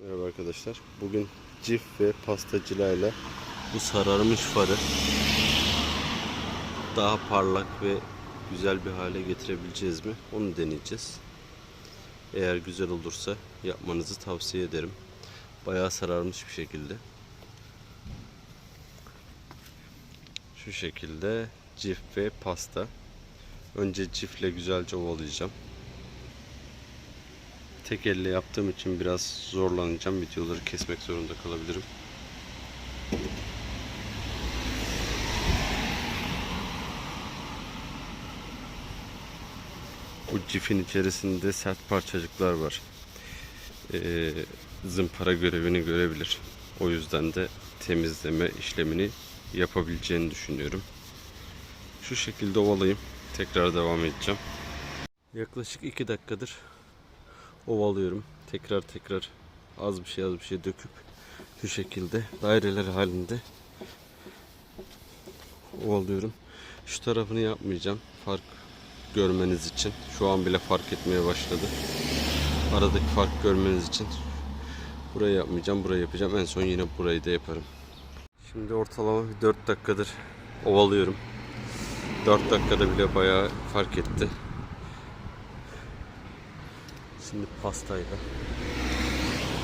Merhaba arkadaşlar. Bugün cif ve pastacılarla bu sararmış farı daha parlak ve güzel bir hale getirebileceğiz mi? Onu deneyeceğiz. Eğer güzel olursa yapmanızı tavsiye ederim. Bayağı sararmış bir şekilde. Şu şekilde cif ve pasta. Önce cifle güzelce ovalayacağım. Tek elle yaptığım için biraz zorlanacağım. Videoları kesmek zorunda kalabilirim. Bu cifin içerisinde sert parçacıklar var. Ee, zımpara görevini görebilir. O yüzden de temizleme işlemini yapabileceğini düşünüyorum. Şu şekilde ovalayayım. Tekrar devam edeceğim. Yaklaşık 2 dakikadır ovalıyorum. Tekrar tekrar az bir şey az bir şey döküp şu şekilde daireler halinde ovalıyorum. Şu tarafını yapmayacağım. Fark görmeniz için. Şu an bile fark etmeye başladı. Aradaki fark görmeniz için. Burayı yapmayacağım. Burayı yapacağım. En son yine burayı da yaparım. Şimdi ortalama bir 4 dakikadır ovalıyorum. 4 dakikada bile bayağı fark etti. Şimdi pastayla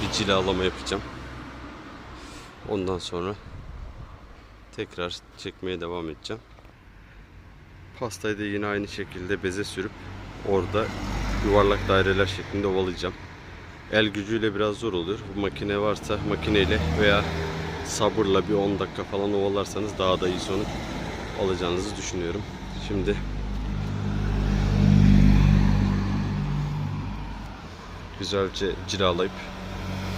bir cilalama yapacağım. Ondan sonra tekrar çekmeye devam edeceğim. Pastayı da yine aynı şekilde beze sürüp orada yuvarlak daireler şeklinde ovalayacağım. El gücüyle biraz zor oluyor. Bu makine varsa makineyle veya sabırla bir 10 dakika falan ovalarsanız daha da iyi sonuç alacağınızı düşünüyorum. Şimdi güzelce cilalayıp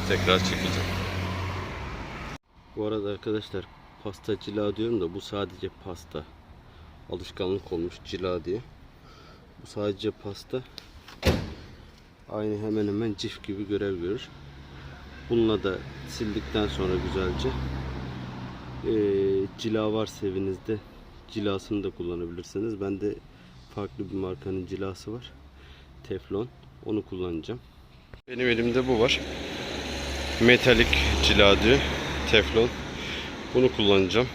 tekrar çekeceğim. Bu arada arkadaşlar pasta cila diyorum da bu sadece pasta. Alışkanlık olmuş cila diye. Bu sadece pasta. Aynı hemen hemen cif gibi görev görür. Bununla da sildikten sonra güzelce eee, cila varsa evinizde cilasını da kullanabilirsiniz. Bende farklı bir markanın cilası var. Teflon. Onu kullanacağım. Benim elimde bu var. Metalik cila. Teflon. Bunu kullanacağım.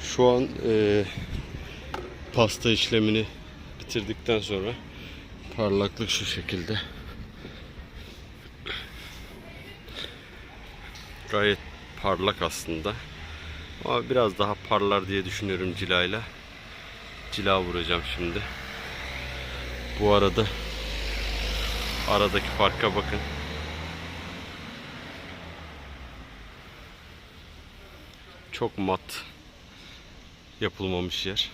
Şu an eee, pasta işlemini bitirdikten sonra parlaklık şu şekilde. Gayet parlak aslında. Ama biraz daha parlar diye düşünüyorum cilayla. Cila vuracağım şimdi. Bu arada aradaki farka bakın. Çok mat yapılmamış yer.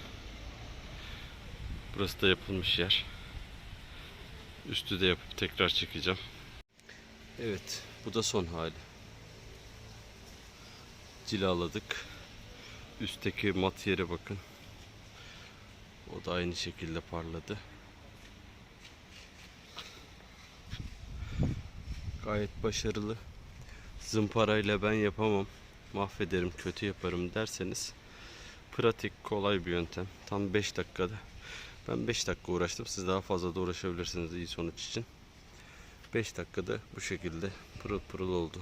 Burası da yapılmış yer. Üstü de yapıp tekrar çekeceğim. Evet, bu da son hali. Cilaladık. Üstteki mat yere bakın. O da aynı şekilde parladı. Gayet başarılı. Zımparayla ben yapamam. Mahvederim, kötü yaparım derseniz pratik, kolay bir yöntem. Tam 5 dakikada. Ben 5 dakika uğraştım. Siz daha fazla da uğraşabilirsiniz iyi sonuç için. 5 dakikada bu şekilde pırıl pırıl oldu.